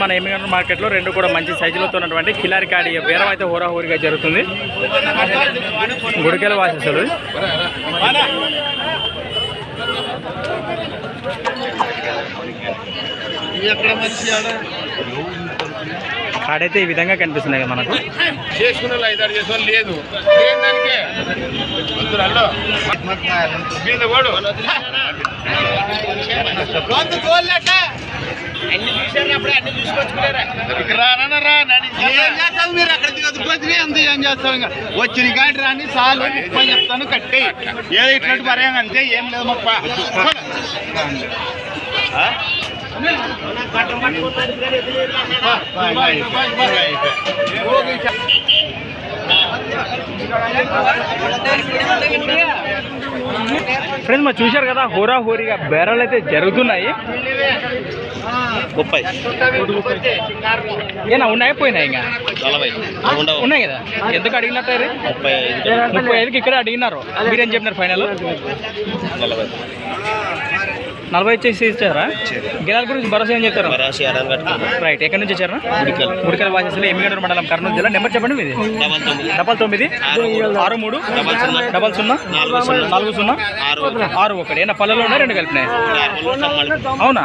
మన ఎమ్మిగండ్ర మార్కెట్లో రెండు కూడా మంచి సైజులతో ఉన్నటువంటి కిలారి కాడి బేరం అయితే హోరాహోరిగా జరుగుతుంది. గుడికెల వాసేసాడు కాడైతే ఈ విధంగా కనిపిస్తున్నాయి కదా మనకు. చేసుకున్న ఐదారు లేదు. దానికే వద్దురా, అల్లో. మీద వాడు ఇక్కడ రానన్నా రా, నన్ను ఏం చేస్తావు మీరు అక్కడ దిగదుపోతే అంత ఏం చేస్తావు ఇంకా? వచ్చిన కాటి రాని సాలు ముప్పై చెప్తాను కట్టి. ఏదో ఇట్లాంటి పర్యాయం అంతే ఏం లేదు మొప్ప. ఫ్రెండ్స్ మరి చూశారు కదా హోరాహోరీగా బేరాలు అయితే జరుగుతున్నాయి. ముప్పై. ఏనా ఉన్నాయి పోయినాయి ఇంకా? నలభై. ఉండవు ఉన్నాయి కదా? ఎందుకు అడిగినట్టు? ముప్పై ముప్పై ఐదుకి ఇక్కడ అడిగినారు. మీరేం చెప్పినారు ఫైనల్? నలభై. నలభై వచ్చేసి ఇచ్చారా? గిరాల గురించి భరోసా ఏం చెప్తారు రైట్ ఎక్కడి నుంచి వచ్చారా? గుడికల్ వాసేసులు ఎమ్మిగడూరు మండలం కర్నూలు జిల్లా. నెంబర్ చెప్పండి మీది. డబల్ తొమ్మిది. ఆరు మూడు. డబల్ సున్నా. నాలుగు సున్నా. ఆరు ఒకటి. ఏనా పళ్ళలో ఉన్నాయి రెండు కలిపినాయి? అవునా?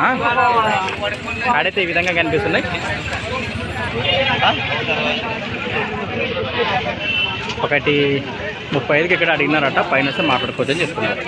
ఆడైతే ఈ విధంగా కనిపిస్తున్నాయి. ఒకటి ముప్పై ఐదుకి ఇక్కడ అడిగినారట పైన వస్తే మాట్లాడుకోవచ్చని చెప్తున్నారు.